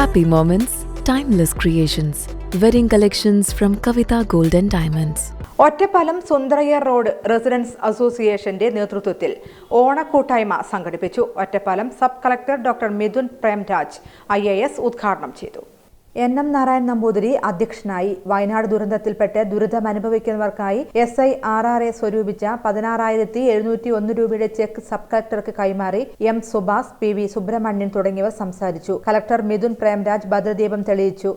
Happy moments, timeless creations. Wedding collections from Kavita Gold and Diamonds. Ottapalam Sundarayyar road residents അസോസിയേഷന്റെ നേതൃത്വത്തിൽ ഓണക്കൂട്ടായ്മ സംഘടിപ്പിച്ചു Ottapalam sub collector doctor Mithun Premraj I ഉദ്ഘാടനം ചെയ്തു N M Narayanan Namboothiri അധ്യക്ഷനായി വയനാട് ദുരന്തത്തിൽപ്പെട്ട് ദുരിതം അനുഭവിക്കുന്നവർക്കായി S I R R A സ്വരൂപിച്ച പതിനാറായിരത്തി എഴുന്നൂറ്റി ഒന്ന് രൂപയുടെ ചെക്ക് സബ് കളക്ടർക്ക് കൈമാറി M Subhash P V Subramanian തുടങ്ങിയവർ സംസാരിച്ചു. കളക്ടർ മിഥുൻ പ്രേംരാജ് ഭദ്രദീപം തെളിയിച്ചു.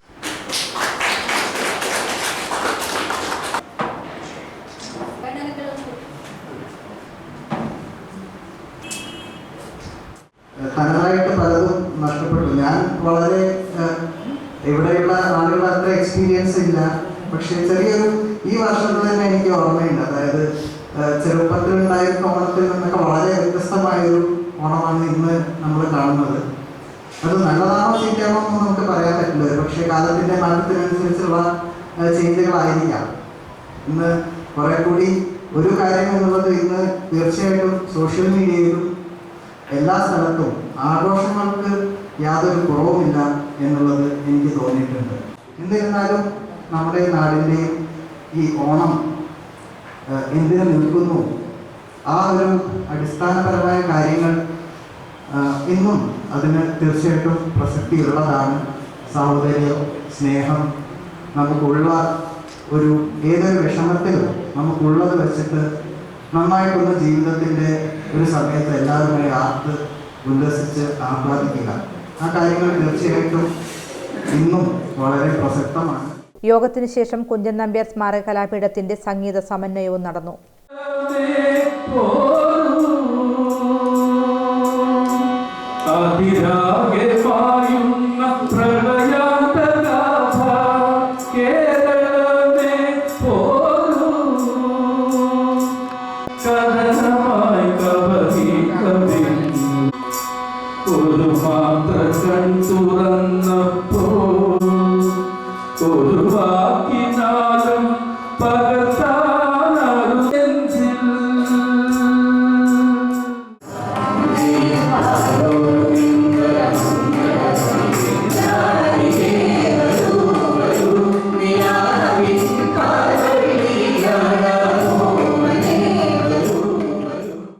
തനതായിട്ട് പലതും നഷ്ടപ്പെട്ടു. ഞാൻ വളരെ ഇവിടെയുള്ള ആളുകൾ അത്ര എക്സ്പീരിയൻസ് ഇല്ല. പക്ഷെ ചെറിയൊരു ഈ വർഷത്തിൽ തന്നെ എനിക്ക് ഓർമ്മയുണ്ട്. അതായത് ചെറുപ്പത്തിൽ ഉണ്ടായിരുന്ന ഓണത്തിൽ നിന്നൊക്കെ വളരെ വ്യത്യസ്തമായൊരു ഓണമാണ് ഇന്ന് നമ്മൾ കാണുന്നത്. അത് നല്ലതാണോ ചീറ്റാണോ എന്ന് നമുക്ക് പറയാൻ പറ്റില്ല. പക്ഷേ കാലത്തിന്റെ മാറ്റത്തിനനുസരിച്ചുള്ള ചേഞ്ചുകളായിരിക്കാം ഇന്ന് കുറെ കൂടി ഒരു കാര്യം എന്നുള്ളത് ഇന്ന് തീർച്ചയായിട്ടും സോഷ്യൽ മീഡിയയിലും എല്ലാ സ്ഥലത്തും ആഘോഷങ്ങൾക്ക് യാതൊരു കുറവുമില്ല എന്നുള്ളത് എനിക്ക് തോന്നിയിട്ടുണ്ട്. എന്നിരുന്നാലും നമ്മുടെ നാടിന്റെയും ഈ ഓണം എന്തിനു നിൽക്കുന്നു? ആ ഒരു അടിസ്ഥാനപരമായ കാര്യങ്ങൾ ഇന്നും അതിന് തീർച്ചയായിട്ടും പ്രസക്തിയുള്ളതാണ്. സാഹോദര്യം സ്നേഹം നമുക്കുള്ള ഒരു ഏതൊരു വിഷമത്തിലും നമുക്കുള്ളത് വെച്ചിട്ട് നന്നായിട്ടൊന്ന് ജീവിതത്തിന്റെ ഒരു സമയത്ത് എല്ലാവരുമായി ആർത്ത് ഉല്ലസിച്ച് ആഹ്ലാദിക്കുക ആ കാര്യങ്ങൾ തീർച്ചയായിട്ടും ഇന്നും വളരെ പ്രസക്തമാണ്. യോഗത്തിന് ശേഷം കുഞ്ചൻ നമ്പ്യാർ സ്മാരക കലാപീഠത്തിന്റെ സംഗീത സമന്വയവും നടന്നു. അതിരാകെ പായുന്ന പ്രളയാന്തരാഭ കേരളമേ പോരൂ കഥനമായി കവി കവി ഒരു മാത്ര കൺ തുറന്നപ്പോൾ